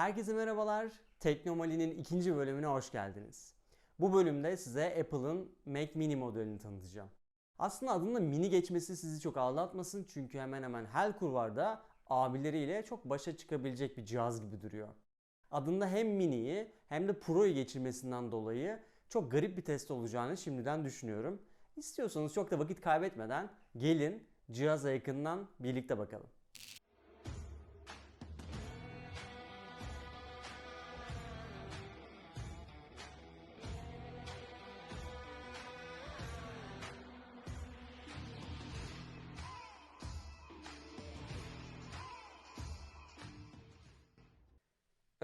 Herkese merhabalar. Teknomali'nin ikinci bölümüne hoş geldiniz. Bu bölümde size Apple'ın Mac Mini modelini tanıtacağım. Aslında adında mini geçmesi sizi çok ağlatmasın çünkü hemen hemen her kurvarda abileriyle çok başa çıkabilecek bir cihaz gibi duruyor. Adında hem miniyi hem de pro'yu geçirmesinden dolayı çok garip bir test olacağını şimdiden düşünüyorum. İstiyorsanız çok da vakit kaybetmeden gelin cihaza yakından birlikte bakalım.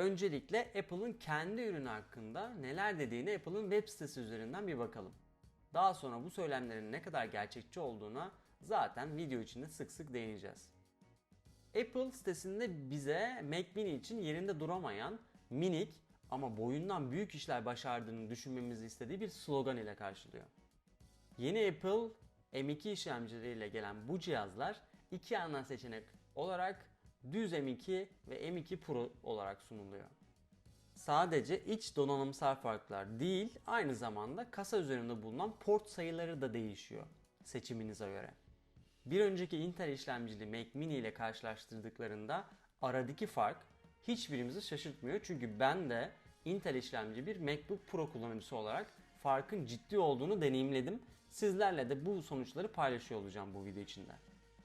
Öncelikle Apple'ın kendi ürünü hakkında neler dediğini Apple'ın web sitesi üzerinden bir bakalım. Daha sonra bu söylemlerin ne kadar gerçekçi olduğuna zaten video içinde sık sık değineceğiz. Apple sitesinde bize Mac Mini için yerinde duramayan, minik ama boyundan büyük işler başardığını düşünmemizi istediği bir slogan ile karşılıyor. Yeni Apple M2 işlemcileriyle gelen bu cihazlar iki ana seçenek olarak düz M2 ve M2 Pro olarak sunuluyor. Sadece iç donanımsal farklar değil, aynı zamanda kasa üzerinde bulunan port sayıları da değişiyor seçiminize göre. Bir önceki Intel işlemcili Mac Mini ile karşılaştırdıklarında aradaki fark hiçbirimizi şaşırtmıyor. Çünkü ben de Intel işlemci bir MacBook Pro kullanıcısı olarak farkın ciddi olduğunu deneyimledim. Sizlerle de bu sonuçları paylaşıyor olacağım bu video içinde.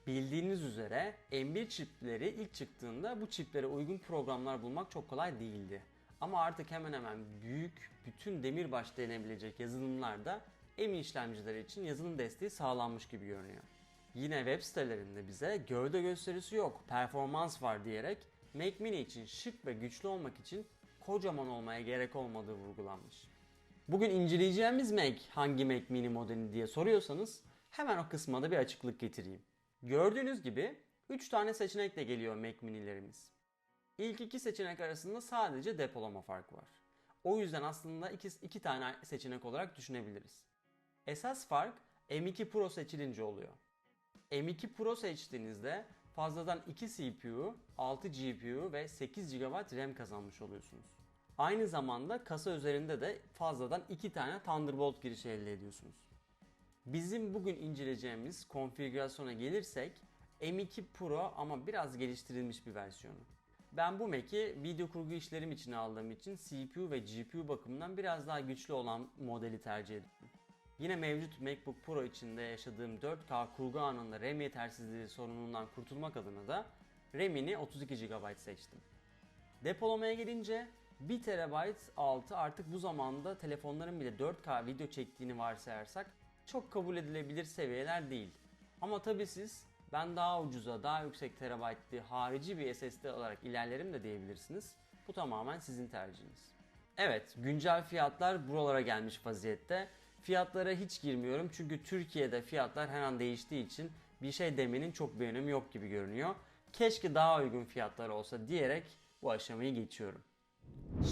Bildiğiniz üzere M1 çipleri ilk çıktığında bu çiplere uygun programlar bulmak çok kolay değildi. Ama artık hemen hemen büyük bütün demirbaş denebilecek yazılımlarda M işlemcileri için yazılım desteği sağlanmış gibi görünüyor. Yine web sitelerinde bize gövde gösterisi yok, performans var diyerek Mac Mini için şık ve güçlü olmak için kocaman olmaya gerek olmadığı vurgulanmış. Bugün inceleyeceğimiz Mac hangi Mac Mini modeli diye soruyorsanız hemen o kısma da bir açıklık getireyim. Gördüğünüz gibi 3 tane seçenekle geliyor Mac Mini'lerimiz. İlk iki seçenek arasında sadece depolama farkı var. O yüzden aslında iki, iki tane seçenek olarak düşünebiliriz. Esas fark M2 Pro seçilince oluyor. M2 Pro seçtiğinizde fazladan 2 CPU, 6 GPU ve 8 GB RAM kazanmış oluyorsunuz. Aynı zamanda kasa üzerinde de fazladan 2 tane Thunderbolt girişi elde ediyorsunuz. Bizim bugün inceleyeceğimiz konfigürasyona gelirsek M2 Pro ama biraz geliştirilmiş bir versiyonu. Ben bu Mac'i video kurgu işlerim için aldığım için CPU ve GPU bakımından biraz daha güçlü olan modeli tercih ettim. Yine mevcut MacBook Pro içinde yaşadığım 4K kurgu anında RAM yetersizliği sorunundan kurtulmak adına da RAM'ini 32 GB seçtim. Depolamaya gelince 1 TB altı artık bu zamanda telefonların bile 4K video çektiğini varsayarsak çok kabul edilebilir seviyeler değil. Ama tabi siz ben daha ucuza, daha yüksek terabaytlı harici bir SSD olarak ilerlerim de diyebilirsiniz. Bu tamamen sizin tercihiniz. Evet, güncel fiyatlar buralara gelmiş vaziyette. Fiyatlara hiç girmiyorum çünkü Türkiye'de fiyatlar her an değiştiği için bir şey demenin çok bir önemi yok gibi görünüyor. Keşke daha uygun fiyatlar olsa diyerek bu aşamayı geçiyorum.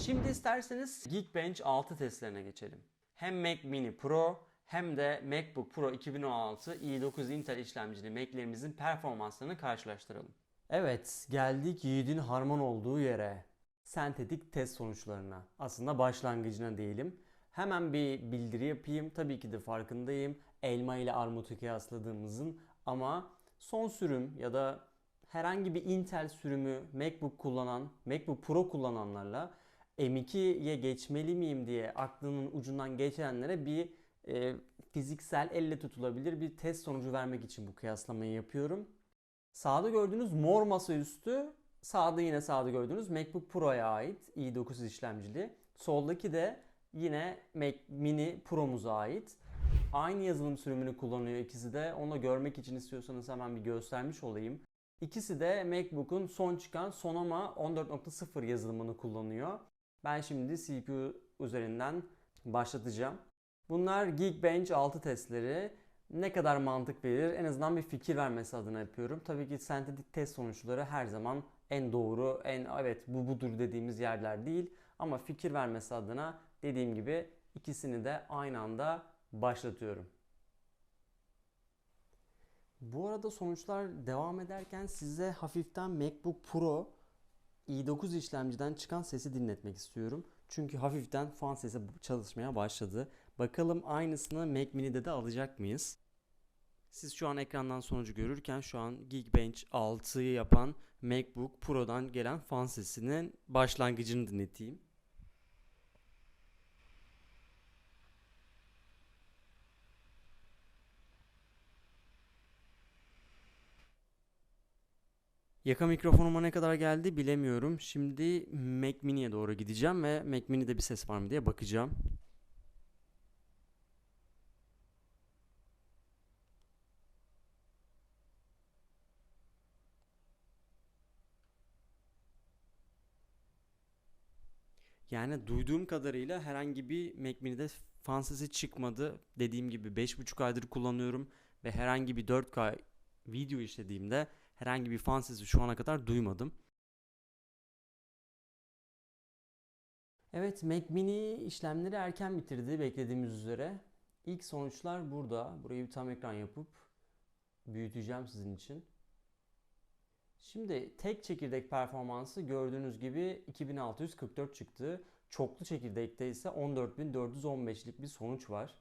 Şimdi isterseniz Geekbench 6 testlerine geçelim. Hem Mac Mini Pro hem de MacBook Pro 2016 i9 Intel işlemcili Mac'lerimizin performanslarını karşılaştıralım. Evet, geldik Yiğit'in harman olduğu yere. Sentetik test sonuçlarına. Aslında başlangıcına diyelim. Hemen bir bildiri yapayım. Tabii ki de farkındayım. Elma ile armutu kıyasladığımızın ama son sürüm ya da herhangi bir Intel sürümü MacBook kullanan, MacBook Pro kullananlarla M2'ye geçmeli miyim diye aklının ucundan geçenlere bir e, fiziksel elle tutulabilir bir test sonucu vermek için bu kıyaslamayı yapıyorum. Sağda gördüğünüz mor masaüstü, sağda yine sağda gördüğünüz MacBook Pro'ya ait i9 işlemcili. Soldaki de yine Mac Mini Pro'muza ait. Aynı yazılım sürümünü kullanıyor ikisi de. Onu görmek için istiyorsanız hemen bir göstermiş olayım. İkisi de MacBook'un son çıkan Sonoma 14.0 yazılımını kullanıyor. Ben şimdi CPU üzerinden başlatacağım. Bunlar Geekbench 6 testleri. Ne kadar mantık verir en azından bir fikir vermesi adına yapıyorum. Tabii ki sentetik test sonuçları her zaman en doğru, en evet bu budur dediğimiz yerler değil. Ama fikir vermesi adına dediğim gibi ikisini de aynı anda başlatıyorum. Bu arada sonuçlar devam ederken size hafiften MacBook Pro i9 işlemciden çıkan sesi dinletmek istiyorum. Çünkü hafiften fan sesi çalışmaya başladı. Bakalım aynısını Mac Mini'de de alacak mıyız? Siz şu an ekrandan sonucu görürken şu an Geekbench 6'yı yapan MacBook Pro'dan gelen fan sesinin başlangıcını dinleteyim. Yaka mikrofonuma ne kadar geldi bilemiyorum. Şimdi Mac Mini'ye doğru gideceğim ve Mac Mini'de bir ses var mı diye bakacağım. Yani duyduğum kadarıyla herhangi bir Mac Mini'de fan sesi çıkmadı. Dediğim gibi 5.5 aydır kullanıyorum ve herhangi bir 4K video işlediğimde herhangi bir fan sesi şu ana kadar duymadım. Evet Mac Mini işlemleri erken bitirdi beklediğimiz üzere. İlk sonuçlar burada. Burayı bir tam ekran yapıp büyüteceğim sizin için. Şimdi tek çekirdek performansı gördüğünüz gibi 2644 çıktı. Çoklu çekirdekte ise 14415'lik bir sonuç var.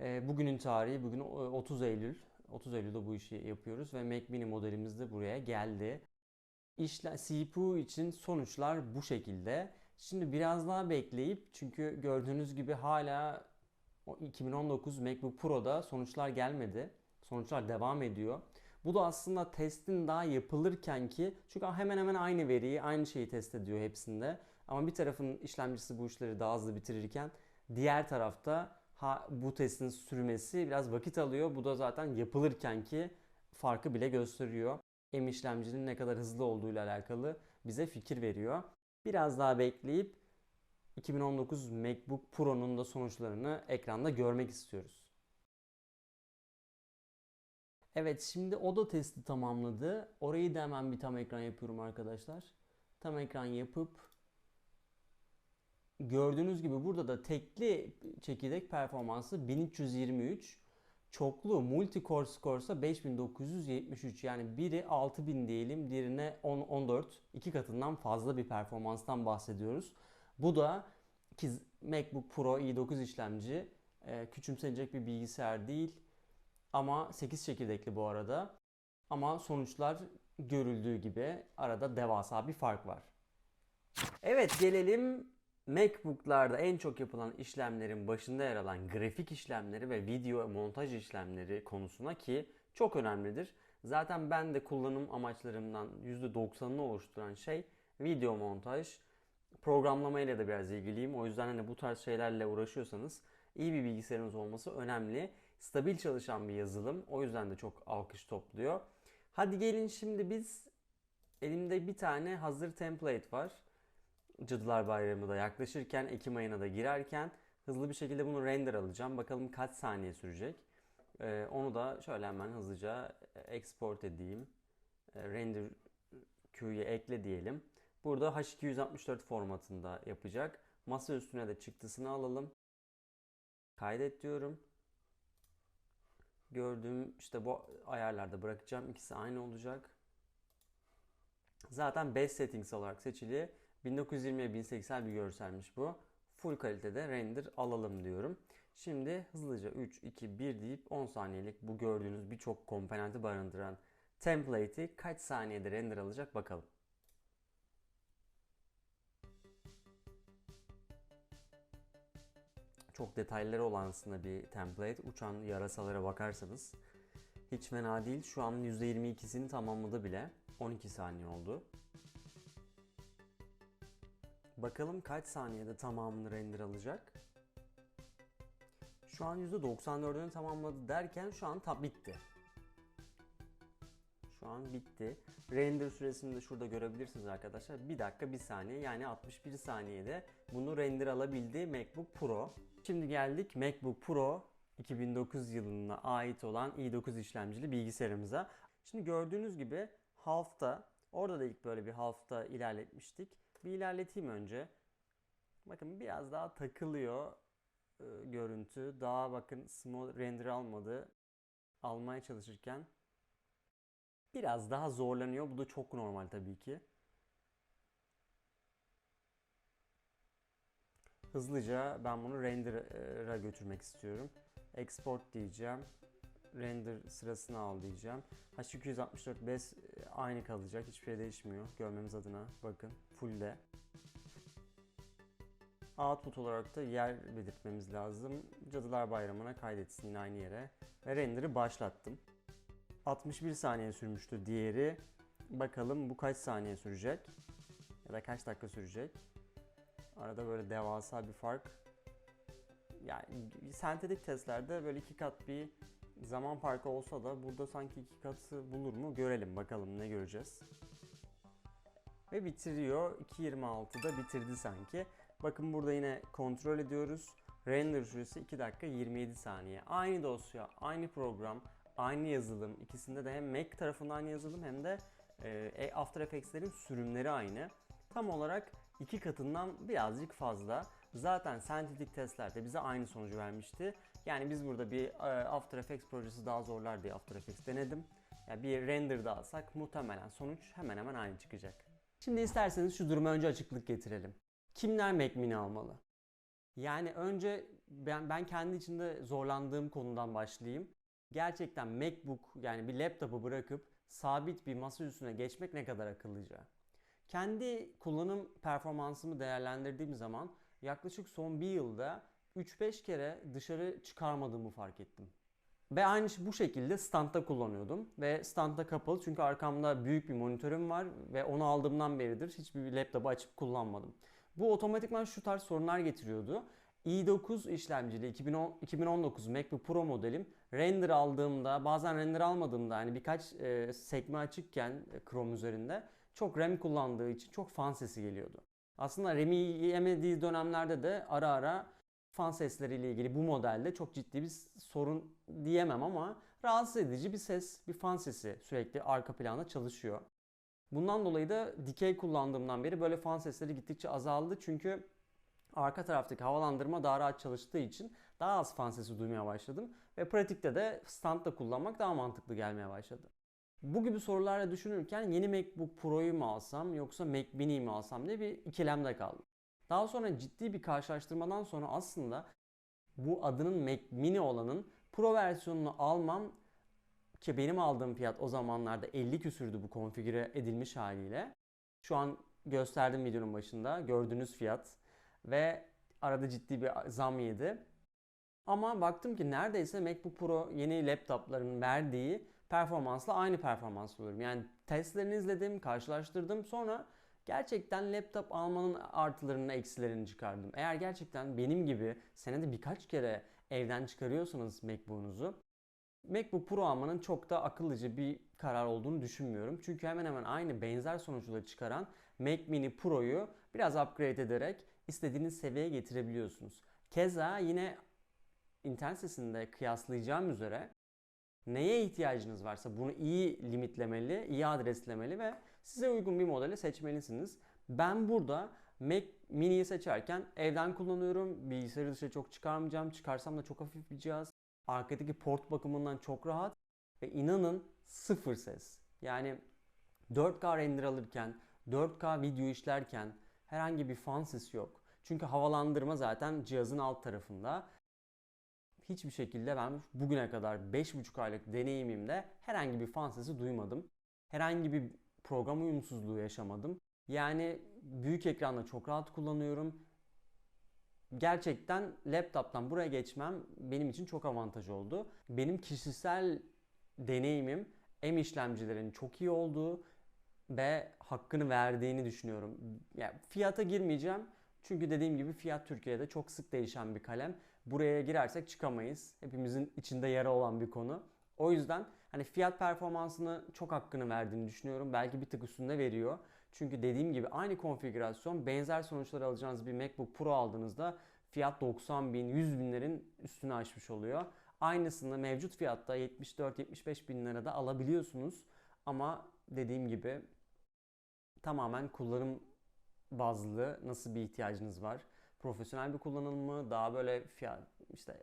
E, bugünün tarihi bugün 30 Eylül. 30 Eylül'de bu işi yapıyoruz ve Mac Mini modelimiz de buraya geldi. İşle, CPU için sonuçlar bu şekilde. Şimdi biraz daha bekleyip çünkü gördüğünüz gibi hala 2019 MacBook Pro'da sonuçlar gelmedi. Sonuçlar devam ediyor. Bu da aslında testin daha yapılırken ki çünkü hemen hemen aynı veriyi, aynı şeyi test ediyor hepsinde. Ama bir tarafın işlemcisi bu işleri daha hızlı bitirirken diğer tarafta ha, bu testin sürmesi biraz vakit alıyor. Bu da zaten yapılırken ki farkı bile gösteriyor. M işlemcinin ne kadar hızlı olduğuyla alakalı bize fikir veriyor. Biraz daha bekleyip 2019 MacBook Pro'nun da sonuçlarını ekranda görmek istiyoruz. Evet şimdi o da testi tamamladı. Orayı da hemen bir tam ekran yapıyorum arkadaşlar. Tam ekran yapıp gördüğünüz gibi burada da tekli çekirdek performansı 1323. Çoklu multi core score ise 5973 yani biri 6000 diyelim diğerine 10, 14 iki katından fazla bir performanstan bahsediyoruz. Bu da ki MacBook Pro i9 işlemci e, küçümsenecek bir bilgisayar değil ama 8 çekirdekli bu arada. Ama sonuçlar görüldüğü gibi arada devasa bir fark var. Evet gelelim MacBook'larda en çok yapılan işlemlerin başında yer alan grafik işlemleri ve video montaj işlemleri konusuna ki çok önemlidir. Zaten ben de kullanım amaçlarımdan %90'ını oluşturan şey video montaj. Programlamayla da biraz ilgiliyim. O yüzden hani bu tarz şeylerle uğraşıyorsanız iyi bir bilgisayarınız olması önemli stabil çalışan bir yazılım. O yüzden de çok alkış topluyor. Hadi gelin şimdi biz elimde bir tane hazır template var. Cadılar Bayramı da yaklaşırken, Ekim ayına da girerken hızlı bir şekilde bunu render alacağım. Bakalım kaç saniye sürecek. Ee, onu da şöyle hemen hızlıca export edeyim. Ee, render queue'ye ekle diyelim. Burada H264 formatında yapacak. Masa üstüne de çıktısını alalım. Kaydet diyorum gördüğüm işte bu ayarlarda bırakacağım. İkisi aynı olacak. Zaten best settings olarak seçili. 1920'ye 1080 bir görselmiş bu. Full kalitede render alalım diyorum. Şimdi hızlıca 3, 2, 1 deyip 10 saniyelik bu gördüğünüz birçok komponenti barındıran template'i kaç saniyede render alacak bakalım. Çok detayları olan aslında bir template. Uçan yarasalara bakarsanız hiç fena değil. Şu an %22'sini tamamladı bile. 12 saniye oldu. Bakalım kaç saniyede tamamını render alacak. Şu an %94'ünü tamamladı derken şu an tab bitti. Şu an bitti. Render süresini de şurada görebilirsiniz arkadaşlar. 1 dakika 1 saniye yani 61 saniyede bunu render alabildi MacBook Pro. Şimdi geldik MacBook Pro 2009 yılına ait olan i9 işlemcili bilgisayarımıza. Şimdi gördüğünüz gibi half'ta orada da ilk böyle bir half'ta ilerletmiştik. Bir ilerleteyim önce. Bakın biraz daha takılıyor e, görüntü. Daha bakın small render almadı. Almaya çalışırken biraz daha zorlanıyor. Bu da çok normal tabii ki. Hızlıca ben bunu render'a götürmek istiyorum. Export diyeceğim. Render sırasını al diyeceğim. H264 bes e, aynı kalacak. Hiçbir şey değişmiyor. Görmemiz adına bakın full'de. Output olarak da yer belirtmemiz lazım. Cadılar Bayramı'na kaydetsin aynı yere. Ve render'ı başlattım. 61 saniye sürmüştü diğeri. Bakalım bu kaç saniye sürecek? Ya da kaç dakika sürecek? Arada böyle devasa bir fark. Yani sentetik testlerde böyle iki kat bir zaman farkı olsa da burada sanki iki katı bulur mu görelim bakalım ne göreceğiz. Ve bitiriyor. 2.26'da bitirdi sanki. Bakın burada yine kontrol ediyoruz. Render süresi 2 dakika 27 saniye. Aynı dosya, aynı program, aynı yazılım. İkisinde de hem Mac tarafından aynı yazılım hem de e, After Effects'lerin sürümleri aynı. Tam olarak iki katından birazcık fazla. Zaten sentetik testlerde bize aynı sonucu vermişti. Yani biz burada bir e, After Effects projesi daha zorlar diye After Effects denedim. Yani bir render da alsak muhtemelen sonuç hemen hemen aynı çıkacak. Şimdi isterseniz şu duruma önce açıklık getirelim. Kimler Mac Mini almalı? Yani önce ben, ben kendi içinde zorlandığım konudan başlayayım. Gerçekten MacBook yani bir laptopu bırakıp sabit bir masa üstüne geçmek ne kadar akıllıca? Kendi kullanım performansımı değerlendirdiğim zaman yaklaşık son bir yılda 3-5 kere dışarı çıkarmadığımı fark ettim. Ve aynı bu şekilde standta kullanıyordum. Ve standta kapalı çünkü arkamda büyük bir monitörüm var ve onu aldığımdan beridir hiçbir laptopu açıp kullanmadım. Bu otomatikman şu tarz sorunlar getiriyordu. İ9 işlemcili 2010, 2019 MacBook Pro modelim render aldığımda bazen render almadığımda yani birkaç e, sekme açıkken e, Chrome üzerinde çok RAM kullandığı için çok fan sesi geliyordu. Aslında RAM'i yemediği dönemlerde de ara ara fan sesleriyle ilgili bu modelde çok ciddi bir sorun diyemem ama rahatsız edici bir ses, bir fan sesi sürekli arka planda çalışıyor. Bundan dolayı da dikey kullandığımdan beri böyle fan sesleri gittikçe azaldı. Çünkü arka taraftaki havalandırma daha rahat çalıştığı için daha az fan sesi duymaya başladım. Ve pratikte de standla kullanmak daha mantıklı gelmeye başladı. Bu gibi sorularla düşünürken yeni MacBook Pro'yu mu alsam yoksa Mac Mini'yi mi alsam diye bir ikilemde kaldım. Daha sonra ciddi bir karşılaştırmadan sonra aslında bu adının Mac Mini olanın Pro versiyonunu almam ki benim aldığım fiyat o zamanlarda 50 küsürdü bu konfigüre edilmiş haliyle. Şu an gösterdim videonun başında gördüğünüz fiyat ve arada ciddi bir zam yedi. Ama baktım ki neredeyse MacBook Pro yeni laptopların verdiği performansla aynı performans buluyorum. Yani testlerini izledim, karşılaştırdım. Sonra gerçekten laptop almanın artılarını, eksilerini çıkardım. Eğer gerçekten benim gibi senede birkaç kere evden çıkarıyorsanız MacBook'unuzu MacBook Pro almanın çok da akıllıca bir karar olduğunu düşünmüyorum. Çünkü hemen hemen aynı benzer sonuçları çıkaran Mac Mini Pro'yu biraz upgrade ederek istediğiniz seviyeye getirebiliyorsunuz. Keza yine internet sitesinde kıyaslayacağım üzere neye ihtiyacınız varsa bunu iyi limitlemeli, iyi adreslemeli ve size uygun bir modeli seçmelisiniz. Ben burada Mac Mini'yi seçerken evden kullanıyorum. Bilgisayarı dışarı çok çıkarmayacağım. Çıkarsam da çok hafif bir cihaz. Arkadaki port bakımından çok rahat ve inanın sıfır ses. Yani 4K render alırken, 4K video işlerken herhangi bir fan sesi yok. Çünkü havalandırma zaten cihazın alt tarafında. Hiçbir şekilde ben bugüne kadar 5,5 aylık deneyimimde herhangi bir fan sesi duymadım. Herhangi bir program uyumsuzluğu yaşamadım. Yani büyük ekranda çok rahat kullanıyorum gerçekten laptop'tan buraya geçmem benim için çok avantaj oldu. Benim kişisel deneyimim M işlemcilerin çok iyi olduğu ve hakkını verdiğini düşünüyorum. Yani fiyata girmeyeceğim. Çünkü dediğim gibi fiyat Türkiye'de çok sık değişen bir kalem. Buraya girersek çıkamayız. Hepimizin içinde yara olan bir konu. O yüzden hani fiyat performansını çok hakkını verdiğini düşünüyorum. Belki bir tık üstünde veriyor. Çünkü dediğim gibi aynı konfigürasyon benzer sonuçlar alacağınız bir MacBook Pro aldığınızda fiyat 90 bin, 100 binlerin üstüne aşmış oluyor. Aynısını mevcut fiyatta 74-75 bin lirada alabiliyorsunuz. Ama dediğim gibi tamamen kullanım bazlı nasıl bir ihtiyacınız var? Profesyonel bir kullanım mı? Daha böyle fiyat işte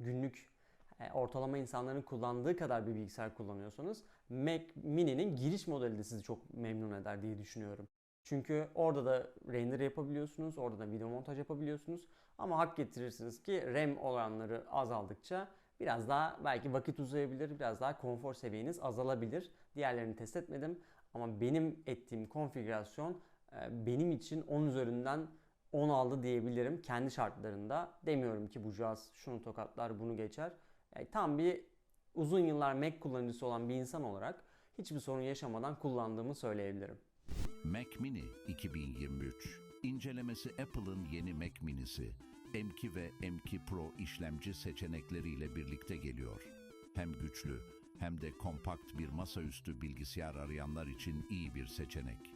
günlük e, ortalama insanların kullandığı kadar bir bilgisayar kullanıyorsanız Mac Mini'nin giriş modeli de sizi çok memnun eder diye düşünüyorum. Çünkü orada da render yapabiliyorsunuz, orada da video montaj yapabiliyorsunuz. Ama hak getirirsiniz ki RAM oranları azaldıkça biraz daha belki vakit uzayabilir, biraz daha konfor seviyeniz azalabilir. Diğerlerini test etmedim ama benim ettiğim konfigürasyon e, benim için 10 üzerinden 10 aldı diyebilirim kendi şartlarında. Demiyorum ki bu cihaz şunu tokatlar, bunu geçer. Yani tam bir uzun yıllar Mac kullanıcısı olan bir insan olarak hiçbir sorun yaşamadan kullandığımı söyleyebilirim. Mac Mini 2023 İncelemesi Apple'ın yeni Mac Mini'si M2 ve M2 Pro işlemci seçenekleriyle birlikte geliyor. Hem güçlü hem de kompakt bir masaüstü bilgisayar arayanlar için iyi bir seçenek.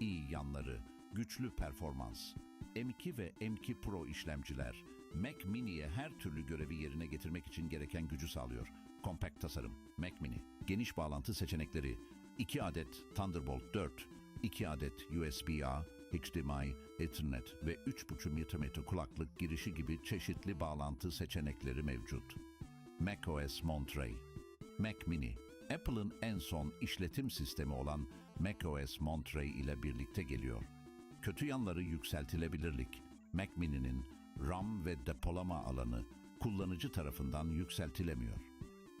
İyi yanları, güçlü performans. M2 ve M2 Pro işlemciler Mac Mini'ye her türlü görevi yerine getirmek için gereken gücü sağlıyor. Kompakt tasarım, Mac Mini, geniş bağlantı seçenekleri, 2 adet Thunderbolt 4, 2 adet USB-A, HDMI, Ethernet ve 3.5 mm kulaklık girişi gibi çeşitli bağlantı seçenekleri mevcut. macOS Monterey Mac Mini, Apple'ın en son işletim sistemi olan macOS Monterey ile birlikte geliyor. Kötü yanları yükseltilebilirlik. Mac Mini'nin RAM ve depolama alanı kullanıcı tarafından yükseltilemiyor.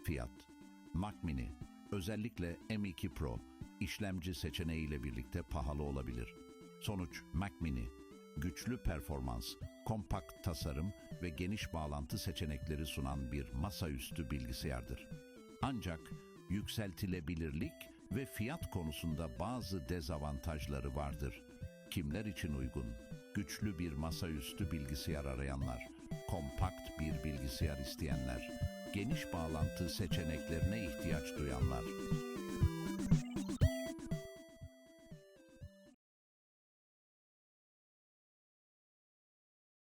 Fiyat Mac Mini özellikle M2 Pro işlemci seçeneğiyle birlikte pahalı olabilir. Sonuç Mac Mini güçlü performans, kompakt tasarım ve geniş bağlantı seçenekleri sunan bir masaüstü bilgisayardır. Ancak yükseltilebilirlik ve fiyat konusunda bazı dezavantajları vardır. Kimler için uygun? Güçlü bir masaüstü bilgisayar arayanlar, kompakt bir bilgisayar isteyenler, geniş bağlantı seçeneklerine ihtiyaç duyanlar.